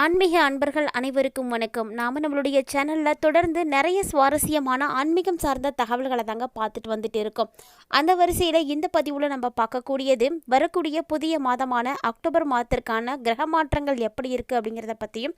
ஆன்மீக அன்பர்கள் அனைவருக்கும் வணக்கம். நாம் நம்மளுடைய சேனலில் தொடர்ந்து நிறைய சுவாரஸ்யமான ஆன்மீகம் சார்ந்த தகவல்களை தாங்க பார்த்துட்டு வந்துட்டு இருக்கோம். அந்த வரிசையில் இந்த பதிவில் நம்ம பார்க்கக்கூடியது வரக்கூடிய புதிய மாதமான அக்டோபர் மாதத்திற்கான கிரக மாற்றங்கள் எப்படி இருக்குது அப்படிங்கிறத பற்றியும்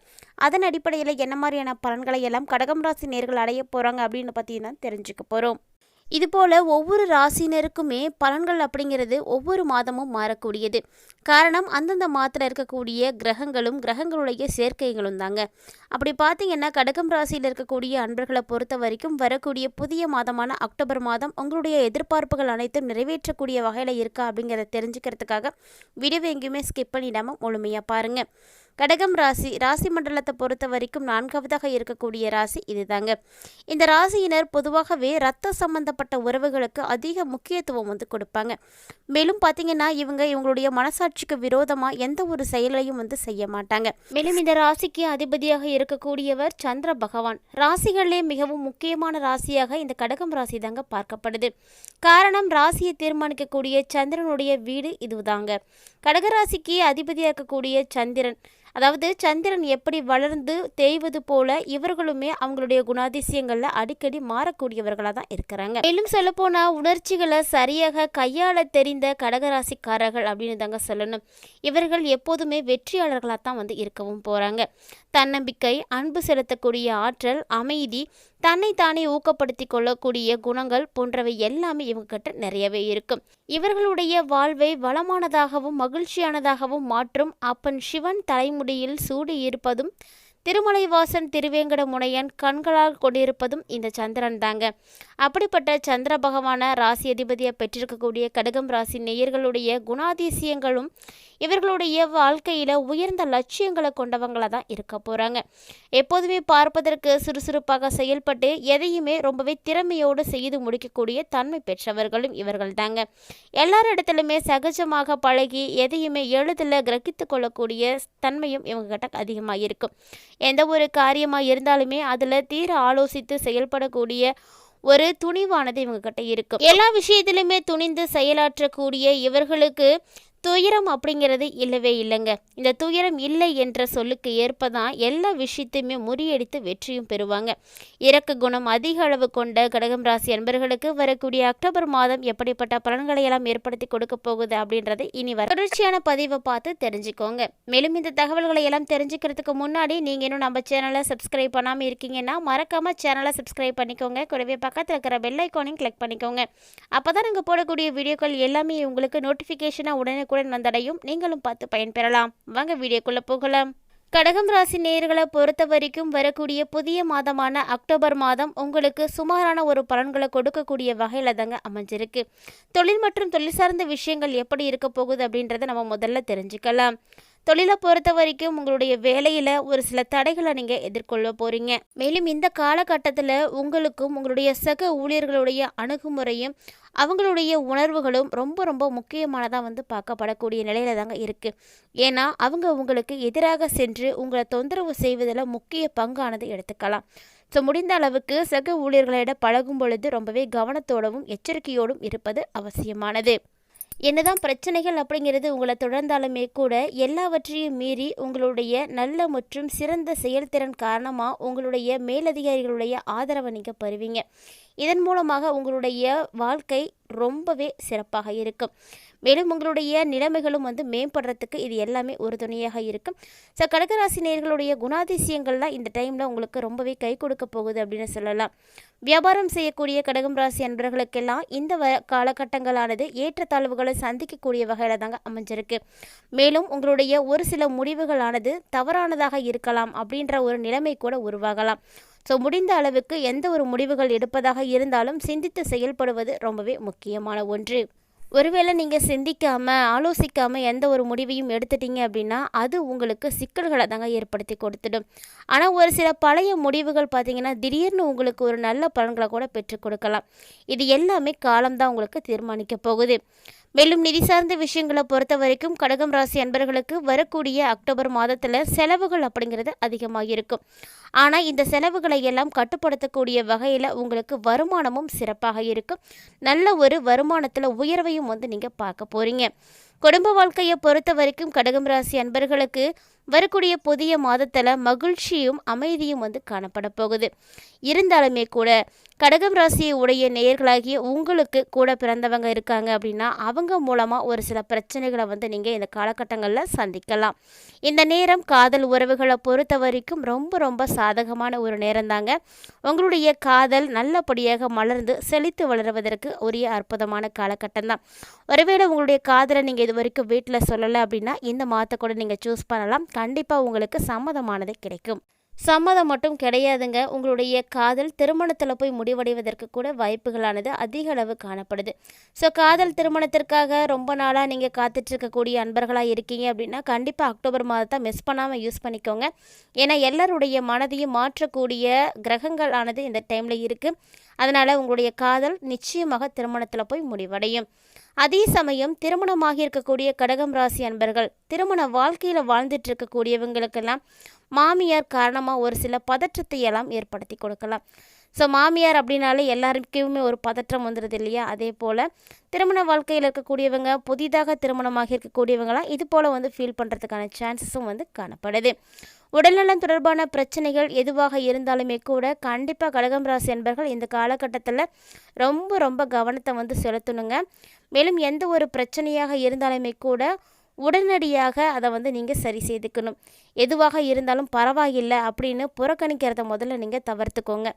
அதன் அடிப்படையில் என்ன மாதிரியான பலன்களை எல்லாம் கடகம் ராசி நேர்கள் அடைய போகிறாங்க அப்படின்னு பற்றி தான் தெரிஞ்சுக்க போகிறோம் இதுபோல் ஒவ்வொரு ராசினருக்குமே பலன்கள் அப்படிங்கிறது ஒவ்வொரு மாதமும் மாறக்கூடியது. காரணம் அந்தந்த மாதத்தில் இருக்கக்கூடிய கிரகங்களும் கிரகங்களுடைய சேர்க்கைகளும் தாங்க. அப்படி பார்த்தீங்கன்னா கடகம் ராசியில் இருக்கக்கூடிய அன்பர்களை பொறுத்த வரைக்கும் வரக்கூடிய புதிய மாதமான அக்டோபர் மாதம் உங்களுடைய எதிர்பார்ப்புகள் அனைத்தும் நிறைவேற்றக்கூடிய வகையில் இருக்கா அப்படிங்கிறத தெரிஞ்சுக்கிறதுக்காக வீடியோ எங்கேயுமே ஸ்கிப் பண்ணிடாமல் முழுமையாக பாருங்கள் கடகம் ராசி ராசி மண்டலத்தை பொறுத்த வரைக்கும் நான்காவதாக இருக்கக்கூடிய ராசி இதுதாங்க. இந்த ராசியினர் பொதுவாகவே ரத்த சம்பந்தப்பட்ட உறவுகளுக்கு அதிக முக்கியத்துவம் வந்து கொடுப்பாங்க. மேலும் பார்த்தீங்கன்னா இவங்க இவங்களுடைய மனசாட்சிக்கு விரோதமாக எந்த ஒரு செயலையும் வந்து செய்ய மாட்டாங்க. மேலும் இந்த ராசிக்கு அதிபதியாக இருக்கக்கூடியவர் சந்திர பகவான். ராசிகளிலே மிகவும் முக்கியமான ராசியாக இந்த கடகம் ராசி தாங்க பார்க்கப்படுது. காரணம் ராசியை தீர்மானிக்கக்கூடிய சந்திரனுடைய வீடு இதுதாங்க. கடகராசிக்கு அதிபதியாக இருக்கக்கூடிய சந்திரன். அதாவது சந்திரன் எப்படி வளர்ந்து தேய்வது போல இவர்களுமே அவங்களுடைய குணாதிசயங்களில் அடிக்கடி மாறக்கூடியவர்களாக தான் இருக்கிறாங்க. மேலும் சொல்லப்போனால் உணர்ச்சிகளை சரியாக கையாள தெரிந்த கடகராசிக்காரர்கள் அப்படின்னு தாங்க சொல்லணும். இவர்கள் எப்போதுமே வெற்றியாளர்களாக தான் வந்து இருக்கவும் போகிறாங்க தன்னம்பிக்கை அன்பு செலுத்தக்கூடிய ஆற்றல் அமைதி தன்னை தானே ஊக்கப்படுத்தி கொள்ளக்கூடிய குணங்கள் போன்றவை எல்லாமே இவங்ககிட்ட நிறையவே இருக்கும். இவர்களுடைய வாழ்வை வளமானதாகவும் மகிழ்ச்சியானதாகவும் மாற்றும் அப்பன் சிவன் தலைமுடியில் சூடி இருப்பதும் திருமலைவாசன் திருவேங்கட முனையன் கண்களால் கொண்டிருப்பதும் இந்த சந்திரன் தாங்க. அப்படிப்பட்ட சந்திர பகவான ராசி அதிபதியை பெற்றிருக்கக்கூடிய கடகம் ராசி நேயர்களுடைய குணாதிசயங்களும் இவர்களுடைய வாழ்க்கையில் உயர்ந்த லட்சியங்களை கொண்டவங்களாக தான் இருக்க போகிறாங்க எப்போதுமே பார்ப்பதற்கு சுறுசுறுப்பாக செயல்பட்டு எதையுமே ரொம்பவே திறமையோடு செய்து முடிக்கக்கூடிய தன்மை பெற்றவர்களும் இவர்கள் தாங்க எல்லாரிடத்திலுமே சகஜமாக பழகி எதையுமே எளிதில் கிரகித்து கொள்ளக்கூடிய தன்மையும் இவங்ககிட்ட அதிகமாக இருக்கும். எந்த ஒரு காரியமாக இருந்தாலுமே அதில் தீர ஆலோசித்து செயல்படக்கூடிய ஒரு துணிவானது இவங்ககிட்ட இருக்கும். எல்லா விஷயத்திலுமே துணிந்து செயலாற்றக்கூடிய இவர்களுக்கு துயரம் அப்படிங்கிறது இல்லவே இல்லைங்க. இந்த துயரம் இல்லை என்ற சொல்லுக்கு ஏற்ப தான் எல்லா விஷயத்தையுமே முறியடித்து வெற்றியும் பெறுவாங்க. இறக்க குணம் அதிக அளவு கொண்ட கடகம் ராசி அன்பர்களுக்கு வரக்கூடிய அக்டோபர் மாதம் எப்படிப்பட்ட பலன்களை எல்லாம் ஏற்படுத்தி கொடுக்க போகுது அப்படின்றது இனி வர தொடர்ச்சியான பதிவை பார்த்து தெரிஞ்சுக்கோங்க. மேலும் இந்த தகவல்களை எல்லாம் தெரிஞ்சுக்கிறதுக்கு முன்னாடி நீங்கள் இன்னும் நம்ம சேனலை சப்ஸ்கிரைப் பண்ணாமல் இருக்கீங்கன்னா மறக்காமல் சேனலை சப்ஸ்கிரைப் பண்ணிக்கோங்க. கூடவே பக்கத்தில் இருக்கிற பெல் ஐக்கானையும் கிளிக் பண்ணிக்கோங்க. அப்போ தான் நாங்கள் போடக்கூடிய வீடியோக்கள் எல்லாமே உங்களுக்கு நோட்டிஃபிகேஷனாக உடனே உடனுக்குடன் வந்தடையும் நீங்களும் பார்த்து பயன்பெறலாம். வாங்க வீடியோக்குள்ள போகலாம். கடகம் ராசி நேர்களை பொறுத்த வரைக்கும் வரக்கூடிய புதிய மாதமான அக்டோபர் மாதம் உங்களுக்கு சுமாரான ஒரு பலன்களை கொடுக்கக்கூடிய வகையில் தாங்க அமைஞ்சிருக்கு. தொழில் மற்றும் தொழில் சார்ந்த விஷயங்கள் எப்படி இருக்க போகுது அப்படின்றத நம்ம முதல்ல தெரிஞ்சுக்கலாம். தொழிலை பொறுத்த வரைக்கும் உங்களுடைய வேலையில் ஒரு சில தடைகளை நீங்கள் எதிர்கொள்ள போகிறீங்க மேலும் இந்த காலகட்டத்தில் உங்களுக்கும் உங்களுடைய சக ஊழியர்களுடைய அணுகுமுறையும் அவங்களுடைய உணர்வுகளும் ரொம்ப ரொம்ப முக்கியமானதாக வந்து பார்க்கப்படக்கூடிய நிலையில தாங்க இருக்குது ஏன்னா அவங்க உங்களுக்கு எதிராக சென்று உங்களை தொந்தரவு செய்வதில் முக்கிய பங்கானது எடுத்துக்கலாம். ஸோ முடிந்த அளவுக்கு சக ஊழியர்களிடம் பழகும் பொழுது ரொம்பவே கவனத்தோடவும் எச்சரிக்கையோடும் இருப்பது அவசியமானது. என்னதான் பிரச்சனைகள் அப்படிங்கிறது உங்களை தொடர்ந்தாலுமே கூட எல்லாவற்றையும் மீறி உங்களுடைய நல்ல மற்றும் சிறந்த செயல்திறன் காரணமாக உங்களுடைய மேலதிகாரிகளுடைய ஆதரவை நீங்கள் பெறுவீங்க. இதன் மூலமாக உங்களுடைய வாழ்க்கை ரொம்பவே சிறப்பாக இருக்கும். மேலும் உங்களுடைய நிலைமைகளும் வந்து மேம்படுறதுக்கு இது எல்லாமே ஒரு துணையாக இருக்கும். ஸோ கடகராசி நேர்களுடைய குணாதிசயங்கள்லாம் இந்த டைமில் உங்களுக்கு ரொம்பவே கை கொடுக்க போகுது அப்படின்னு சொல்லலாம். வியாபாரம் செய்யக்கூடிய கடகம் ராசி அன்பர்களுக்கெல்லாம் இந்த வ காலகட்டங்களானது ஏற்றத்தாழ்வுகளை சந்திக்கக்கூடிய வகையில் தாங்க அமைஞ்சிருக்கு. மேலும் உங்களுடைய ஒரு சில முடிவுகளானது தவறானதாக இருக்கலாம் அப்படின்ற ஒரு நிலைமை கூட உருவாகலாம். ஸோ முடிந்த அளவுக்கு எந்த ஒரு முடிவுகள் எடுப்பதாக இருந்தாலும் சிந்தித்து செயல்படுவது ரொம்பவே முக்கியமான ஒன்று. ஒருவேளை நீங்கள் சிந்திக்காமல் ஆலோசிக்காமல் எந்த ஒரு முடிவையும் எடுத்துட்டீங்க அப்படின்னா அது உங்களுக்கு சிக்கல்களை தாங்க ஏற்படுத்தி கொடுத்துடும். ஆனால் ஒரு சில பழைய முடிவுகள் பார்த்தீங்கன்னா திடீர்னு உங்களுக்கு ஒரு நல்ல பலன்களை கூட பெற்றுக் கொடுக்கலாம். இது எல்லாமே காலம்தான் உங்களுக்கு தீர்மானிக்க போகுது. மேலும் நிதி சார்ந்த விஷயங்களை பொறுத்த வரைக்கும் கடகம் ராசி அன்பர்களுக்கு வரக்கூடிய அக்டோபர் மாதத்தில் செலவுகள் அப்படிங்கிறது அதிகமாக இருக்கும் ஆனால் இந்த செலவுகளை எல்லாம் கட்டுப்படுத்தக்கூடிய வகையில் உங்களுக்கு வருமானமும் சிறப்பாக இருக்கும். நல்ல ஒரு வருமானத்தில் உயர்வையும் வந்து நீங்கள் பார்க்க போகிறீங்க குடும்ப வாழ்க்கையை பொறுத்த வரைக்கும் கடகம் ராசி அன்பர்களுக்கு வரக்கூடிய புதிய மாதத்தில் மகிழ்ச்சியும் அமைதியும் வந்து காணப்பட போகுது. இருந்தாலுமே கூட கடகம் ராசியை உடைய நேயர்களாகிய உங்களுக்கு கூட பிறந்தவங்க இருக்காங்க அப்படின்னா அவங்க மூலமாக ஒரு சில பிரச்சனைகளை வந்து நீங்கள் இந்த காலகட்டங்களில் சந்திக்கலாம். இந்த நேரம் காதல் உறவுகளை பொறுத்த வரைக்கும் ரொம்ப ரொம்ப சாதகமான ஒரு நேரம் தாங்க உங்களுடைய காதல் நல்லபடியாக மலர்ந்து செழித்து வளருவதற்கு உரிய அற்புதமான காலகட்டம் தான் ஒருவேளை உங்களுடைய காதலை நீங்கள் இது வரைக்கும் வீட்டில் சொல்லலை அப்படின்னா இந்த மாதத்தை கூட நீங்கள் சூஸ் பண்ணலாம். கண்டிப்பாக உங்களுக்கு சம்மதமானது கிடைக்கும். சம்மதம் மட்டும் கிடையாதுங்க. உங்களுடைய காதல் திருமணத்தில் போய் முடிவடைவதற்கு கூட வாய்ப்புகளானது அதிக அளவு காணப்படுது. ஸோ காதல் திருமணத்திற்காக ரொம்ப நாளாக நீங்கள் காத்துட்ருக்கக்கூடிய அன்பர்களாக இருக்கீங்க அப்படின்னா கண்டிப்பாக அக்டோபர் மாதத்தை மிஸ் பண்ணாமல் யூஸ் பண்ணிக்கோங்க. ஏன்னா எல்லாருடைய மனதையும் மாற்றக்கூடிய கிரகங்களானது இந்த டைமில் இருக்குது அதனால் உங்களுடைய காதல் நிச்சயமாக திருமணத்தில் போய் முடிவடையும். அதே சமயம் திருமணமாகி இருக்கக்கூடிய கடகம் ராசி அன்பர்கள் திருமண வாழ்க்கையில் வாழ்ந்துட்டு இருக்கக்கூடியவங்களுக்கெல்லாம் மாமியார் காரணமாக ஒரு சில பதற்றத்தை எல்லாம் ஏற்படுத்தி கொடுக்கலாம். ஸோ மாமியார் அப்படின்னாலே எல்லாருக்குமே ஒரு பதற்றம் வந்துடுது இல்லையா? அதே போல் திருமண வாழ்க்கையில் இருக்கக்கூடியவங்க புதிதாக திருமணமாக இருக்கக்கூடியவங்களாம் இது போல் வந்து ஃபீல் பண்ணுறதுக்கான சான்சஸும் வந்து காணப்படுது. உடல்நலம் தொடர்பான பிரச்சனைகள் எதுவாக இருந்தாலுமே கூட கண்டிப்பாக கடகம் ராசி என்பர்கள் இந்த காலகட்டத்தில் ரொம்ப ரொம்ப கவனத்தை வந்து செலுத்தணுங்க. மேலும் எந்த ஒரு பிரச்சனையாக இருந்தாலுமே கூட உடனடியாக அதை வந்து நீங்கள் சரி செய்துக்கணும். எதுவாக இருந்தாலும் பரவாயில்லை அப்படின்னு புறக்கணிக்கிறத முதல்ல நீங்கள் தவிர்த்துக்கோங்க.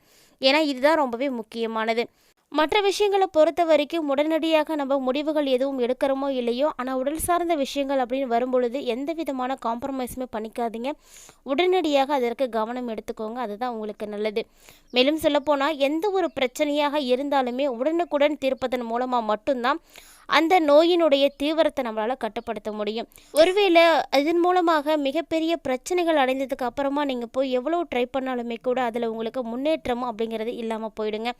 ஏன்னா இதுதான் ரொம்பவே முக்கியமானது. மற்ற விஷயங்களை பொறுத்த வரைக்கும் உடனடியாக நம்ம முடிவுகள் எதுவும் எடுக்கிறோமோ இல்லையோ ஆனால் உடல் சார்ந்த விஷயங்கள் அப்படின்னு வரும்பொழுது எந்த விதமான காம்ப்ரமைஸுமே பண்ணிக்காதீங்க. உடனடியாக அதற்கு கவனம் எடுத்துக்கோங்க. அதுதான் உங்களுக்கு நல்லது. மேலும் சொல்லப்போனால் எந்த ஒரு பிரச்சனையாக இருந்தாலுமே உடனுக்குடன் தீர்ப்பதன் மூலமாக மட்டும்தான் அந்த நோயினுடைய தீவிரத்தை நம்மளால் கட்டுப்படுத்த முடியும். ஒருவேளை இதன் மூலமாக மிகப்பெரிய பிரச்சனைகள் அடைந்ததுக்கு அப்புறமா நீங்கள் போய் எவ்வளோ ட்ரை பண்ணாலுமே கூட அதில் உங்களுக்கு முன்னேற்றம் அப்படிங்கிறது இல்லாமல் போயிடுங்க.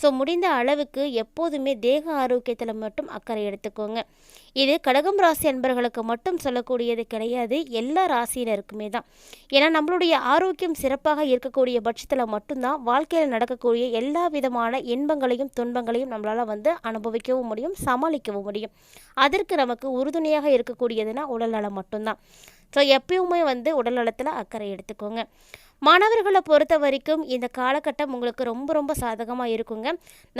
ஸோ முடிந்த அளவுக்கு எப்போதுமே தேக ஆரோக்கியத்தில் மட்டும் அக்கறை எடுத்துக்கோங்க. இது கடகம் ராசி அன்பர்களுக்கு மட்டும் சொல்லக்கூடியது கிடையாது. எல்லா ராசியினருக்குமே தான். ஏன்னா நம்மளுடைய ஆரோக்கியம் சிறப்பாக இருக்கக்கூடிய பட்சத்தில் மட்டும்தான் வாழ்க்கையில் நடக்கக்கூடிய எல்லா விதமான இன்பங்களையும் துன்பங்களையும் நம்மளால் வந்து அனுபவிக்கவும் முடியும் சமாளிக்கவும் முடியும். அதற்கு நமக்கு உறுதுணையாக இருக்கக்கூடியதுன்னா உடல்நலம் மட்டும்தான். ஸோ எப்பயுமே வந்து உடல்நலத்தில் அக்கறை எடுத்துக்கோங்க. மாணவர்களை பொறுத்த வரைக்கும் இந்த காலகட்டம் உங்களுக்கு ரொம்ப ரொம்ப சாதகமாக இருக்குங்க.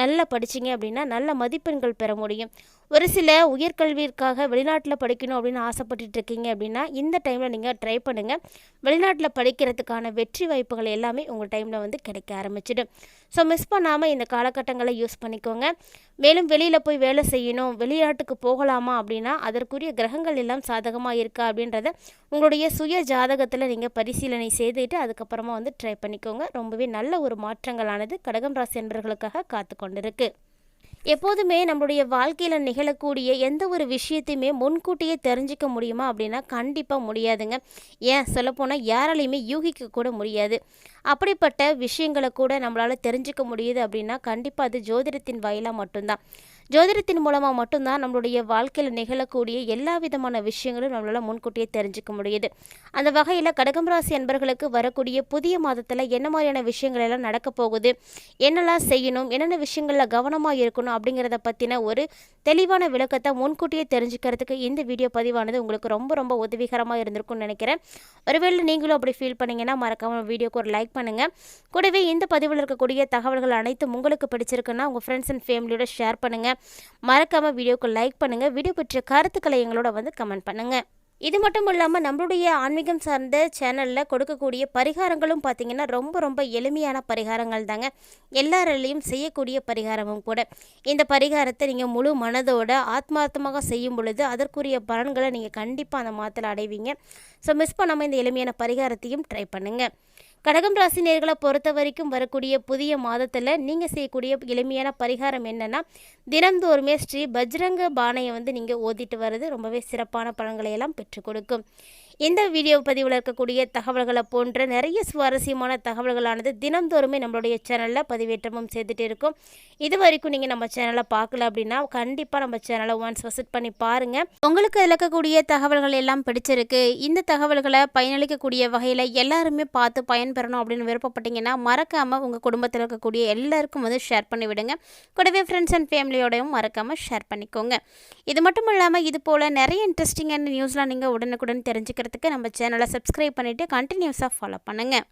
நல்லா படிச்சிங்க அப்படின்னா நல்ல மதிப்பெண்கள் பெற முடியும். ஒரு சில உயர்கல்விற்காக வெளிநாட்டில் படிக்கணும் அப்படின்னு ஆசைப்பட்டுட்டு இருக்கீங்க அப்படின்னா இந்த டைமில் நீங்கள் ட்ரை பண்ணுங்கள் வெளிநாட்டில் படிக்கிறதுக்கான வெற்றி வாய்ப்புகள் எல்லாமே உங்கள் டைமில் வந்து கிடைக்க ஆரம்பிச்சிடும். ஸோ மிஸ் பண்ணாமல் இந்த காலகட்டங்களை யூஸ் பண்ணிக்கோங்க. மேலும் வெளியில் போய் வேலை செய்யணும் வெளிநாட்டுக்கு போகலாமா அப்படின்னா அதற்குரிய கிரகங்கள் எல்லாம் சாதகமாக இருக்கா அப்படின்றத உங்களுடைய சுய ஜாதகத்தில் நீங்கள் பரிசீலனை செய்துட்டு அதுக்கப்புறமா வந்து ட்ரை பண்ணிக்கோங்க. ரொம்பவே நல்ல ஒரு மாற்றங்களானது கடகம் ராசி நண்பர்களுக்காக காத்து கொண்டிருக்கு எப்போதுமே நம்மளுடைய வாழ்க்கையில் நிகழக்கூடிய எந்த ஒரு விஷயத்தையுமே முன்கூட்டியே தெரிஞ்சிக்க முடியுமா அப்படின்னா கண்டிப்பாக முடியாதுங்க. ஏன்? சொல்லப்போனால் யாராலையுமே யூகிக்க கூட முடியாது. அப்படிப்பட்ட விஷயங்களை கூட நம்மளால் தெரிஞ்சுக்க முடியுது அப்படின்னா கண்டிப்பாக அது ஜோதிடத்தின் வாயிலாக மட்டும்தான். ஜோதிடத்தின் மூலமாக மட்டும்தான் நம்மளுடைய வாழ்க்கையில் நிகழக்கூடிய எல்லா விதமான விஷயங்களும் நம்மளால் முன்கூட்டியே தெரிஞ்சுக்க முடியுது. அந்த வகையில் கடகம் ராசி அன்பர்களுக்கு வரக்கூடிய புதிய மாதத்தில் என்ன மாதிரியான விஷயங்கள் எல்லாம் நடக்க போகுது? என்னெல்லாம் செய்யணும்? என்னென்ன விஷயங்களில் கவனமாக இருக்கணும்? அப்படிங்கிறத பற்றின ஒரு தெளிவான விளக்கத்தை முன்கூட்டியே தெரிஞ்சுக்கிறதுக்கு இந்த வீடியோ பதிவானது உங்களுக்கு ரொம்ப ரொம்ப உதவிகரமாக இருந்திருக்கும்னு நினைக்கிறேன். ஒருவேளை நீங்களும் அப்படி ஃபீல் பண்ணீங்கன்னா மறக்காமல் வீடியோக்கு ஒரு லைக் பண்ணுங்கள் கூடவே இந்த பதிவில் இருக்கக்கூடிய தகவல்கள் அனைத்தும் உங்களுக்கு பிடிச்சிருக்குன்னா உங்கள் ஃப்ரெண்ட்ஸ் அண்ட் ஃபேமிலியோட ஷேர் பண்ணுங்கள் மறக்காமல் வீடியோக்கு லைக் பண்ணுங்கள் வீடியோ பற்றிய கருத்துக்களை எங்களோட வந்து கமெண்ட் பண்ணுங்கள் இது மட்டும் இல்லாமல் நம்மளுடைய ஆன்மீகம் சார்ந்த சேனலில் கொடுக்கக்கூடிய பரிகாரங்களும் பார்த்திங்கன்னா ரொம்ப ரொம்ப எளிமையான பரிகாரங்கள் தாங்க. எல்லாராலையும் செய்யக்கூடிய பரிகாரமும் கூட. இந்த பரிகாரத்தை நீங்கள் முழு மனதோட ஆத்மார்த்தமாக செய்யும் பொழுது அதற்குரிய பலன்களை நீங்கள் கண்டிப்பாக அந்த மாதத்தில் அடைவீங்க. ஸோ மிஸ் பண்ணாமல் இந்த எளிமையான பரிகாரத்தையும் ட்ரை பண்ணுங்கள் கடகம் ராசி நேர்களை பொறுத்த வரைக்கும் வரக்கூடிய புதிய மாதத்தில் நீங்கள் செய்யக்கூடிய எளிமையான பரிகாரம் என்னென்னா தினந்தோறுமே ஸ்ரீ பஜ்ரங்க பானையை வந்து நீங்கள் ஓதிட்டு வர்றது ரொம்பவே சிறப்பான பலன்களை எல்லாம் பெற்றுக் கொடுக்கும். இந்த வீடியோ பதிவில் இருக்கக்கூடிய தகவல்களை போன்ற நிறைய சுவாரஸ்யமான தகவல்களானது தினந்தோறுமே நம்மளுடைய சேனலில் பதிவேற்றமும் செய்துட்டு இருக்கும். இது வரைக்கும் நீங்கள் நம்ம சேனலை பார்க்கல அப்படின்னா கண்டிப்பாக நம்ம சேனலை ஒன்ஸ் விசிட் பண்ணி பாருங்கள் உங்களுக்கு அதில் இருக்கக்கூடிய தகவல்கள் எல்லாம் பிடிச்சிருக்கு. இந்த தகவல்களை பயனளிக்கக்கூடிய வகையில் எல்லாருமே பார்த்து பயன்பெறணும் அப்படின்னு விருப்பப்பட்டீங்கன்னா மறக்காமல் உங்கள் குடும்பத்தில் இருக்கக்கூடிய எல்லாருக்கும் வந்து ஷேர் பண்ணி விடுங்க. கூடவே ஃப்ரெண்ட்ஸ் அண்ட் ஃபேமிலியோடையும் மறக்காமல் ஷேர் பண்ணிக்கோங்க. இது மட்டும் இல்லாமல் இது போல் நிறைய இன்ட்ரெஸ்டிங்கான நியூஸ்லாம் நீங்கள் உடனுக்குடன் தெரிஞ்சுக்கிறது தெரிஞ்சுக்கிறதுக்கு நம்ம சேனலை சப்ஸ்கிரைப் பண்ணிவிட்டு கண்டினியூஸாக ஃபாலோ பண்ணுங்கள்